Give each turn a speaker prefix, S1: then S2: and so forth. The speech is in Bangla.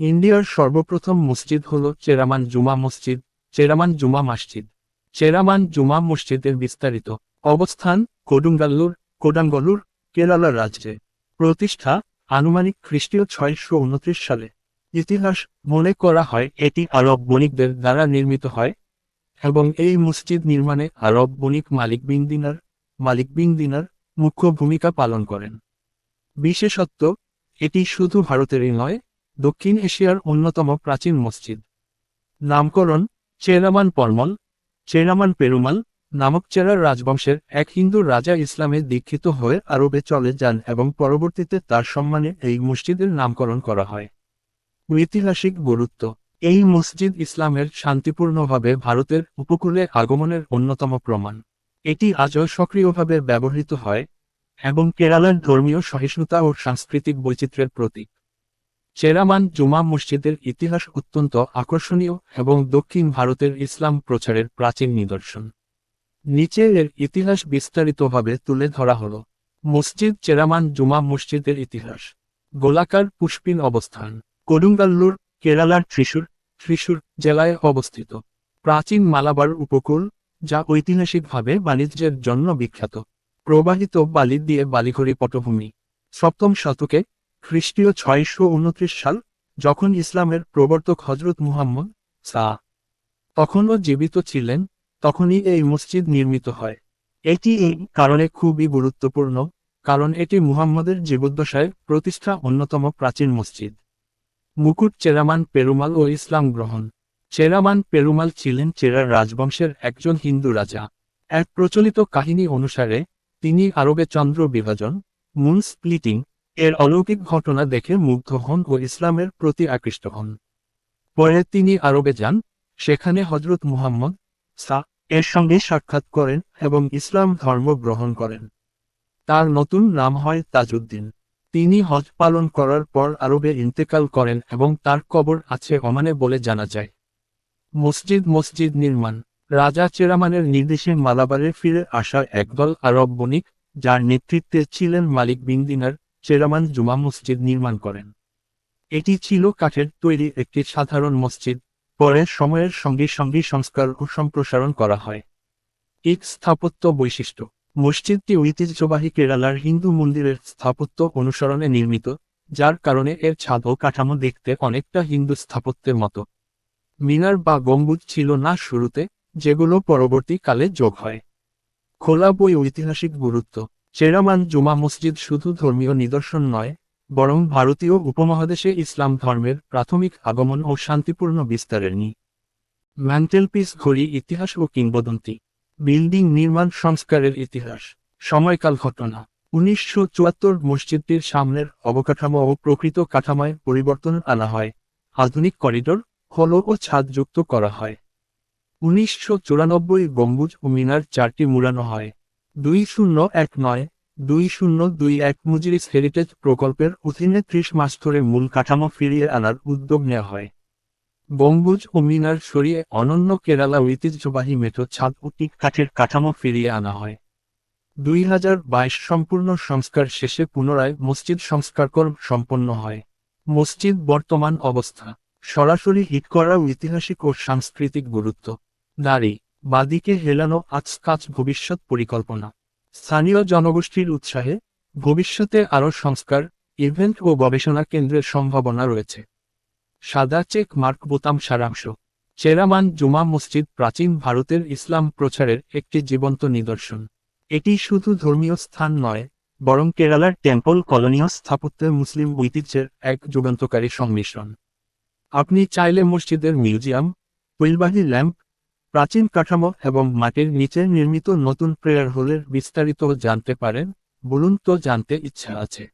S1: ইন্ডিয়ার সর্বপ্রথম মসজিদ হল চেরামান জুমা মসজিদ, চেরামান জুমা মসজিদ। চেরামান জুমা মসজিদের বিস্তারিত অবস্থান কোডুঙ্গাল্লুর, কোডাঙ্গলুর, কেরালা রাজ্যে। প্রতিষ্ঠা আনুমানিক খ্রিস্টীয় ছয়শো উনত্রিশ সালে। ইতিহাস মনে করা হয় এটি আরব বণিকদের দ্বারা নির্মিত হয় এবং এই মসজিদ নির্মাণে আরব বণিক মালিক বিন দিনার, মালিক বিন দিনার মুখ্য ভূমিকা পালন করেন। বিশেষত্ব, এটি শুধু ভারতেরই নয় দক্ষিণ এশিয়ার অন্যতম প্রাচীন মসজিদ। নামকরণ চেরামান পরমল, চেরামান পেরুমাল নামক চেরার রাজবংশের এক হিন্দু রাজা ইসলামে দীক্ষিত হয়ে আরবে চলে যান এবং পরবর্তীতে তার সম্মানে এই মসজিদের নামকরণ করা হয়। ঐতিহাসিক গুরুত্ব। এই মসজিদ ইসলামের শান্তিপূর্ণভাবে ভারতের উপকূলে আগমনের অন্যতম প্রমাণ। এটি আজও সক্রিয়ভাবে ব্যবহৃত হয় এবং কেরালার ধর্মীয় সহিষ্ণুতা ও সাংস্কৃতিক বৈচিত্র্যের প্রতীক। চেরামান জুমা মসজিদের ইতিহাস অত্যন্ত আকর্ষণীয় এবং দক্ষিণ ভারতের ইসলাম প্রচারের প্রাচীন নিদর্শন। নিচে এর ইতিহাস বিস্তারিতভাবে তুলে ধরা হল। মসজিদ চেরামান জুমা মসজিদের ইতিহাস। গোলাকার পুষ্পিন অবস্থান। করুঙ্গাল্লুর কেরালার ত্রিশূর ত্রিশূর জেলায় অবস্থিত। প্রাচীন মালাবার উপকূল, যা ঐতিহাসিকভাবে বাণিজ্যের জন্য বিখ্যাত। প্রবাহিত বালি দিয়ে বালিঘড়ি পটভূমি। সপ্তম শতকে খ্রিস্টীয় ছয়শো উনত্রিশ সাল, যখন ইসলামের প্রবর্তক হজরত মুহাম্মদ সা তখনও জীবিত ছিলেন, তখনই এই মসজিদ নির্মিত হয়। এটি এই কারণে খুবই গুরুত্বপূর্ণ, কারণ এটি মুহাম্মদের জীবদ্দশায় প্রতিষ্ঠা অন্যতম প্রাচীন মসজিদ। মুকুট চেরামান পেরুমাল ও ইসলাম গ্রহণ। চেরামান পেরুমাল ছিলেন চেরার রাজবংশের একজন হিন্দু রাজা। এক প্রচলিত কাহিনী অনুসারে, তিনি আরবে চন্দ্র বিভাজন মুন স্প্লিটিং এর অলৌকিক ঘটনা দেখে মুগ্ধ হন ও ইসলামের প্রতি আকৃষ্ট হন। পরে তিনি আরবে যান, সেখানে হজরত মুহাম্মদ সা এর সঙ্গে সাক্ষাৎ করেন এবং ইসলাম ধর্ম গ্রহণ করেন। তার নতুন নাম হয় তাজউদ্দিন। তিনি হজ পালন করার পর আরবে ইন্তেকাল করেন এবং তার কবর আছে ওমানে বলে জানা যায়। মসজিদ মসজিদ নির্মাণ। রাজা চেরামানের নির্দেশে মালাবারে ফিরে আসা একদল আরব বণিক, যার নেতৃত্বে ছিলেন মালিক বিন দিনার চেরামান জুমা মসজিদ নির্মাণ করেন। এটি ছিল কাঠের তৈরি একটি সাধারণ মসজিদ। পরে সময়ের সঙ্গে সঙ্গে সংস্কার ও সম্প্রসারণ করা হয়। এক স্থাপত্য বৈশিষ্ট্য। মসজিদটি ঐতিহ্যবাহী কেরালার হিন্দু মন্দিরের স্থাপত্য অনুসরণে নির্মিত, যার কারণে এর ছাদ ও কাঠামো দেখতে অনেকটা হিন্দু স্থাপত্যের মতো। মিনার বা গম্বুজ ছিল না শুরুতে, যেগুলো পরবর্তীকালে যোগ হয়। খোলা বই ঐতিহাসিক গুরুত্ব। চেরামান জুমা মসজিদ শুধু ধর্মীয় নিদর্শন নয়, বরং ভারতীয় উপমহাদেশে ইসলাম ধর্মের প্রাথমিক আগমন ও শান্তিপূর্ণ বিস্তারের নি। ম্যান্টেলপিস ঘড়ি ইতিহাস ও কিংবদন্তি। বিল্ডিং নির্মাণ সংস্কারের ইতিহাস। সময়কাল ঘটনা। উনিশশো চুয়াত্তর মসজিদটির সামনের অবকাঠামো ও প্রকৃত কাঠামোয় পরিবর্তন আনা হয়। আধুনিক করিডোর, হল ও ছাদ যুক্ত করা হয়। উনিশশো চুরানব্বই গম্বুজ ও মিনার চারটি মুড়ানো হয়। দুই শূন্য এক নয়, দুই শূন্য দুই এক মুজিরিস হেরিটেজ প্রকল্পের অধীনে ত্রিশ মাস ধরে মূল কাঠামো ফিরিয়ে আনার উদ্যোগ নেওয়া হয়। গম্বুজ ও মিনার সরিয়ে অনন্য কেরালা ঐতিহ্যবাহী মেঠো ছাদ ও কাঠের কাঠামো ফিরিয়ে আনা হয়। দুই হাজার বাইশ সম্পূর্ণ সংস্কার শেষে পুনরায় মসজিদ সংস্কারকর্ম সম্পন্ন হয়। মসজিদ বর্তমান অবস্থা, সরাসরি হিট করা ঐতিহাসিক ও সাংস্কৃতিক গুরুত্ব। দাঁড়ি বাদিকে হেলানো আজকাজ ভবিষ্যৎ পরিকল্পনা। স্থানীয় জনগোষ্ঠীর উৎসাহে ভবিষ্যতে আরও সংস্কার, ইভেন্ট ও গবেষণা কেন্দ্রের সম্ভাবনা রয়েছে। সাদা চেক মার্ক বোতাম সারাংশ। চেরামান জুমা মসজিদ প্রাচীন ভারতের ইসলাম প্রচারের একটি জীবন্ত নিদর্শন। এটি শুধু ধর্মীয় স্থান নয়, বরং কেরালার টেম্পল কলোনীয় স্থাপত্যের মুসলিম ঐতিহ্যের এক যুগান্তকারী সংমিশ্রণ। আপনি চাইলে মসজিদের মিউজিয়াম হুইলবাহী ল্যাম্প প্রাচীন কাঠামো এবং মাটির নিচে নির্মিত নতুন প্রেয়ার হলের বিস্তারিত জানতে পারেন, বলুন তো জানতে ইচ্ছা আছে।